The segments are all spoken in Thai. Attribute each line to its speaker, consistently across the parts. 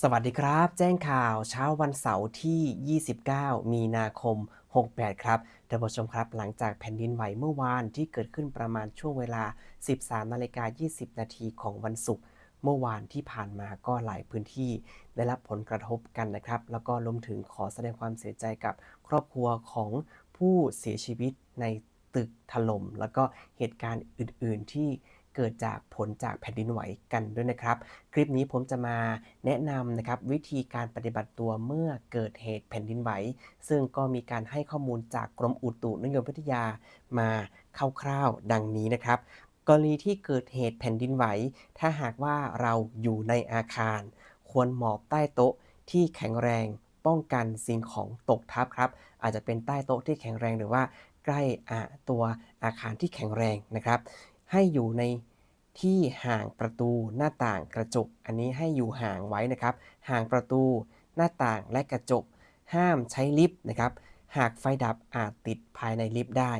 Speaker 1: สวัสดีครับ แจ้งข่าวเช้าวันเสาร์ที่ 29 มีนาคม 68 ครับท่านผู้ชมครับ หลังจากแผ่นดินไหวเมื่อวานที่เกิดขึ้นประมาณช่วงเวลา 13นาฬิกา20 นาทีของวันศุกร์เมื่อวานที่ผ่านมาก็หลายพื้นที่ได้รับผลกระทบกันนะครับ แล้วก็รวมถึงขอแสดงความเสียใจกับครอบครัวของผู้เสียชีวิตในตึกถล่มแล้วก็เหตุการณ์อื่น ๆ ที่ เกิดจากผลจากแผ่นดินไหวกันด้วยนะครับ คลิปนี้ผมจะมาแนะนำนะครับวิธีการปฏิบัติตัวเมื่อเกิดเหตุแผ่นดินไหว ซึ่งก็มีการให้ข้อมูลจากกรมอุตุนิยมวิทยามาคร่าวๆดังนี้นะครับ กรณีที่เกิดเหตุแผ่นดินไหว ถ้าหากว่าเราอยู่ในอาคาร ควรหมอบใต้โต๊ะที่แข็งแรงป้องกันสิ่งของตกทับครับ อาจจะเป็นใต้โต๊ะที่แข็งแรงหรือว่าใกล้ตัวอาคารที่แข็งแรงนะครับ ให้อยู่ในที่ห่างประตูหน้าต่างกระจก อันนี้ให้อยู่ห่างไว้นะครับ ห่างประตูหน้าต่างและกระจก ห้ามใช้ลิฟต์นะครับ หากไฟดับอาจติดภายในลิฟต์ได้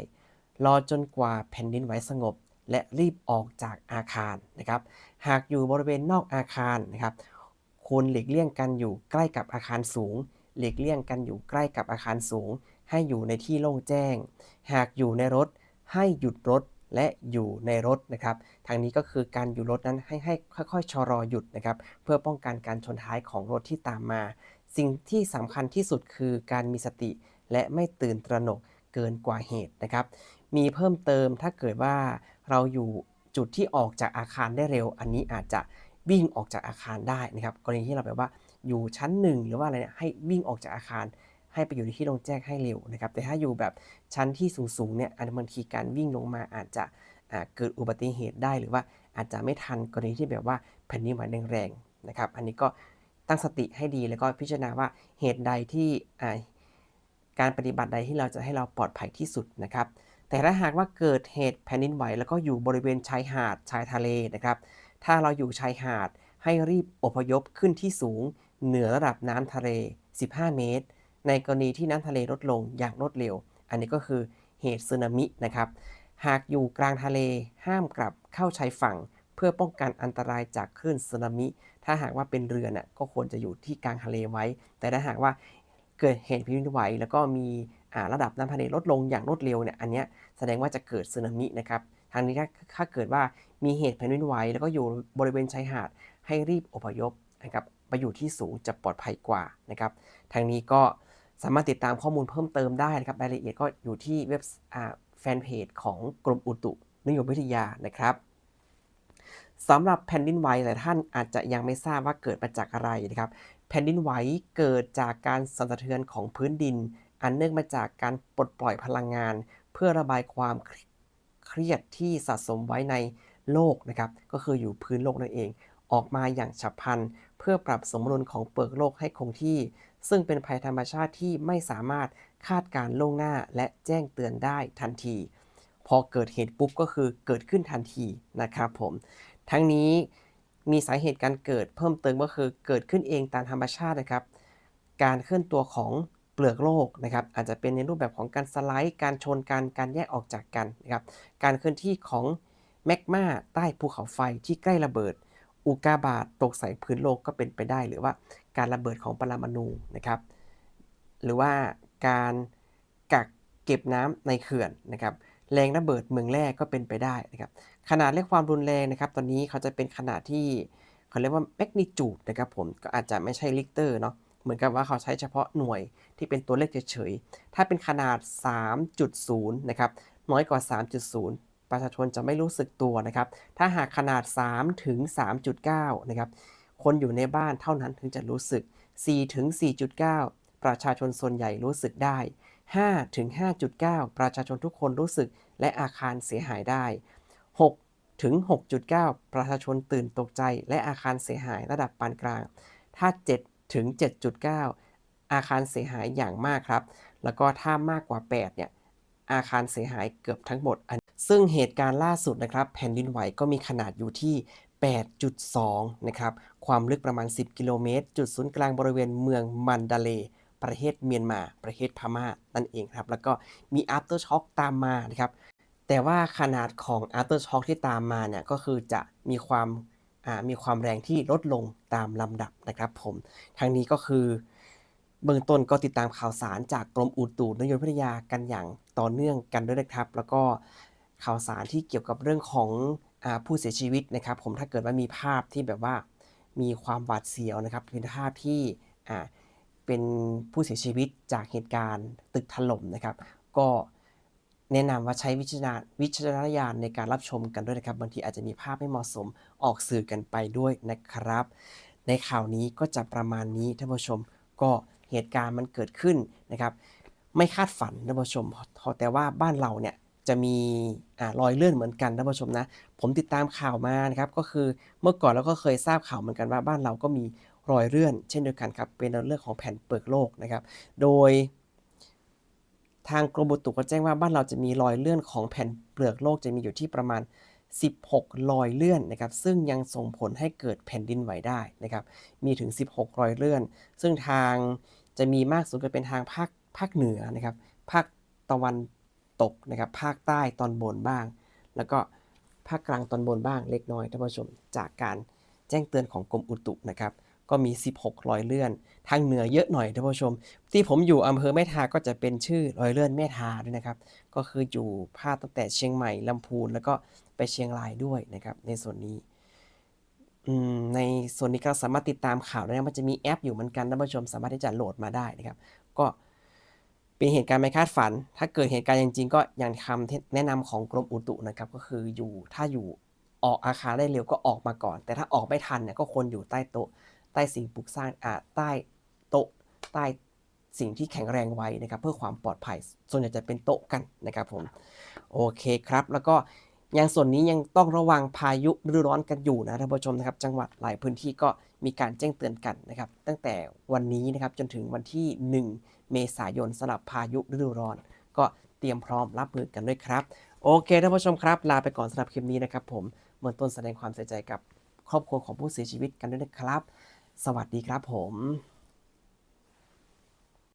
Speaker 1: รอจนกว่าแผ่นดินไหวสงบ และรีบออกจากอาคารนะครับ หากอยู่บริเวณนอกอาคารนะครับควรหลีกเลี่ยงกันอยู่ใกล้กับอาคารสูง หลีกเลี่ยงกันอยู่ใกล้กับอาคารสูง ให้อยู่ในที่โล่งแจ้ง หากอยู่ในรถให้หยุดรถ และอยู่ในรถนะครับ ทางนี้ก็คือการอยู่รถนั้นให้ให้ค่อยๆชะลอหยุดนะครับ เพื่อป้องกันการชนท้ายของรถที่ตามมา สิ่งที่สำคัญที่สุดคือการมีสติ และไม่ตื่นตระหนกเกินกว่าเหตุนะครับ มีเพิ่มเติมถ้าเกิดว่าเราอยู่จุดที่ออกจากอาคารได้เร็ว อันนี้อาจจะวิ่งออกจากอาคารได้นะครับ กรณีที่เราแบบว่าอยู่ชั้นหนึ่งหรือว่าอะไรเนี่ยให้วิ่งออกจากอาคาร ให้ไปอยู่ในที่โล่งแจ้งให้เร็วนะครับ แต่ถ้าอยู่แบบชั้นที่สูงๆเนี่ยอันบางทีการวิ่งลงมาอาจจะเกิดอุบัติเหตุได้หรือว่าอาจจะไม่ทันกรณีที่แบบว่าแผ่นดินไหวแรงๆนะครับ อันนี้ก็ตั้งสติให้ดีแล้วก็พิจารณาว่าเหตุใดที่การปฏิบัติใดที่เราจะให้เราปลอดภัยที่สุดนะครับ แต่ถ้าหากว่าเกิดเหตุแผ่นดินไหว แล้วก็อยู่บริเวณชายหาดชายทะเลนะครับ ถ้าเราอยู่ชายหาดให้รีบอพยพขึ้นที่สูง เหนือระดับน้ำทะเล 15 เมตร ในกรณีที่น้ำทะเลลดลงอย่างรวดเร็ว อันนี้ก็คือเหตุสึนามินะครับ หากอยู่กลางทะเลห้ามกลับเข้าชายฝั่ง เพื่อป้องกันอันตรายจากคลื่นสึนามิ ถ้าหากว่าเป็นเรือน่ะก็ควรจะอยู่ที่กลางทะเลไว้ แต่ถ้าหากว่าเกิดเหตุแผ่นดินไหวแล้วก็มีระดับน้ำทะเลลดลงอย่างรวดเร็วเนี่ยอันนี้แสดงว่าจะเกิดสึนามินะครับทางนี้ถ้าเกิดว่ามีเหตุแผ่นดินไหวแล้วก็อยู่บริเวณชายหาดให้รีบอพยพนะครับไปอยู่ที่สูงจะปลอดภัยกว่านะครับทางนี้ก็ สามารถติดตามข้อมูลเพิ่มเติมได้นะครับรายละเอียดก็อยู่ที่เว็บแฟนเพจของกรมอุตุนิยมวิทยานะครับสำหรับแผ่นดินไหวหลายท่านอาจจะยังไม่ทราบว่าเกิดมาจากอะไรนะครับ แผ่นดินไหวเกิดจากการสั่นสะเทือนของพื้นดิน อันเนื่องมาจากการปลดปล่อยพลังงาน เพื่อระบายความเครียดที่สะสมไว้ในโลกนะครับ ก็คืออยู่พื้นโลกนั่นเอง ออกมาอย่างฉับพลัน เพื่อปรับสมดุลของเปลือกโลกให้คงที่ ซึ่งเป็นภัยธรรมชาติที่ไม่สามารถคาดการล่วงหน้าและแจ้งเตือนได้ทันที พอเกิดเหตุปุ๊บก็คือเกิดขึ้นทันทีนะครับผม ทั้งนี้มีสาเหตุการเกิดเพิ่มเติมก็คือเกิดขึ้นเองตามธรรมชาตินะครับ การเคลื่อนตัวของเปลือกโลกนะครับ อาจจะเป็นในรูปแบบของการสไลด์ การชนกันการแยกออกจากกันนะครับ การเคลื่อนที่ของแมกมาใต้ภูเขาไฟที่ใกล้ระเบิด อุกาบาตตกใส่พื้นโลกก็เป็นไปได้ หรือว่าการระเบิดของปรมาณูนะครับ หรือว่าการกักเก็บน้ำในเขื่อนนะครับแรงระเบิดเมืองแร่ก็เป็นไปได้นะครับขนาดและความรุนแรงนะครับ ตอนนี้เขาจะเป็นขนาดที่เขาเรียกว่าแมกนิจูดนะครับผมก็อาจจะไม่ใช่ลิกเตอร์เนาะเหมือนกับว่าเขาใช้เฉพาะหน่วยที่เป็นตัวเลขเฉยๆถ้าเป็นขนาด 3.0 นะครับน้อยกว่า 3.0 ประชาชนจะไม่รู้สึกตัวนะครับ ถ้าหากขนาด 3 ถึง 3.9 นะครับ คนอยู่ในบ้านเท่านั้นถึงจะรู้สึก 4 ถึง 4.9 ประชาชนส่วนใหญ่รู้สึกได้ 5 ถึง 5.9 ประชาชนทุกคนรู้สึกและอาคารเสียหายได้ 6 ถึง 6.9 ประชาชนตื่นตกใจและอาคารเสียหายระดับปานกลาง ถ้า 7 ถึง 7.9 อาคารเสียหายอย่างมากครับ แล้วก็ถ้ามากกว่า 8 เนี่ยอาคารเสียหายเกือบทั้งหมด ซึ่งเหตุการณ์ล่าสุดนะครับ แผ่นดินไหวก็มีขนาดอยู่ที่ 8.2 นะครับ ความลึกประมาณ 10 กิโลเมตร จุดศูนย์กลางบริเวณเมืองมันดาเล ประเทศเมียนมา ประเทศพม่า นั่นเองครับ แล้วก็มี after shock ตามมานะครับ แต่ว่าขนาดของ after shock ที่ตามมาเนี่ย ก็คือจะมีความมีความแรงที่ลดลงตามลำดับนะครับผมทั้งนี้ก็คือเบื้องต้นก็ติดตามข่าวสารจากกรมอุตุนิยมวิทยากันอย่างต่อเนื่องกันด้วยนะครับ แล้วก็ ข่าวสารที่เกี่ยวกับเรื่องของอผู้เสียชีวิตนะครับ ผมถ้าเกิดว่ามีภาพที่แบบว่ามีความหวาดเสียวนะครับเป็นภาพที่เป็นผู้เสียชีวิตจากเหตุการณ์ตึกถล่มนะครับ ก็แนะนำว่าใช้วิจารณวิจารณญาณในการรับชมกันด้วยนะครับบางทีอาจจะมีภาพไม่เหมาะสมออกสื่อกันไปด้วยนะครับ ในข่าวนี้ก็จะประมาณนี้ท่านผู้ชมก็เหตุการณ์มันเกิดขึ้นนะครับ ไม่คาดฝันท่านผู้ชมแต่ว่าบ้านเราเนี่ย จะมีอรอยเลื่อนเหมือนกันท่านผู้ชมนะ ผมติดตามข่าวมานะครับก็คือเมื่อก่อนเราก็เคยทราบข่าวเหมือนกันว่าบ้านเราก็มีรอยเลื่อน เช่นเดียวกันครับเป็นเรื่องของแผ่นเปลือกโลกนะครับ โดย ทางกรมอุตุก็แจ้งว่าบ้านเราจะมีรอยเลื่อนของแผ่นเปลือกโลกจะมีอยู่ที่ประมาณ 16 รอยเลื่อนนะครับซึ่งยังส่งผลให้เกิดแผ่นดินไหวได้นะครับมีถึง 16 รอยเลื่อน ซึ่งทางจะมีมากสุดก็เป็นทางภาคภาคเหนือนะครับภาคตะวัน ตกนะครับ ภาคใต้ตอนบนบ้าง แล้วก็ภาคกลางตอนบนบ้างเล็กน้อยท่านผู้ชม จากการแจ้งเตือนของกรมอุตุนะครับ ก็มี 16 รอยเลื่อน ทางเหนือเยอะหน่อยท่านผู้ชม ที่ผมอยู่อำเภอแม่ทาก็จะเป็นชื่อรอยเลื่อนแม่ทาด้วยนะครับ ก็คืออยู่ภาคตั้งแต่เชียงใหม่ลำพูนแล้วก็ไปเชียงรายด้วยนะครับ ในส่วนนี้ในส่วนนี้ก็สามารถติดตามข่าวได้นะมันจะมีแอปอยู่เหมือนกันท่านผู้ชมสามารถที่จะโหลดมาได้นะครับ ก็ เป็นเหตุการณ์ไม่คาดฝัน ถ้าเกิดเหตุการณ์จริงๆก็อย่างคำแนะนำของกรมอุตุนะครับ ก็คืออยู่ถ้าอยู่ออกอาคารได้เร็วก็ออกมาก่อน แต่ถ้าออกไม่ทันเนี่ยก็ควรอยู่ใต้โต๊ะ ใต้สิ่งปลูกสร้างอ่าใต้โต๊ะใต้สิ่งที่แข็งแรงไว้นะครับ เพื่อความปลอดภัย ส่วนใหญ่จะเป็นโต๊ะกันนะครับผมโอเคครับ แล้วก็ยังส่วนนี้ยังต้องระวังพายุฤดูร้อนกันอยู่นะท่านผู้ชมนะครับ จังหวัดหลายพื้นที่ก็มีการแจ้งเตือนกันนะครับ ตั้งแต่วันนี้นะครับจนถึงวันที่ 1 เมษายนสำหรับพายุฤดูร้อน ก็เตรียมพร้อมรับมือกันด้วยครับ โอเคท่านผู้ชมครับ ลาไปก่อนสำหรับคลิปนี้นะครับผมเบื้องต้นแสดงความเสียใจกับครอบครัวของผู้เสียชีวิตกันด้วยนะครับ สวัสดีครับผม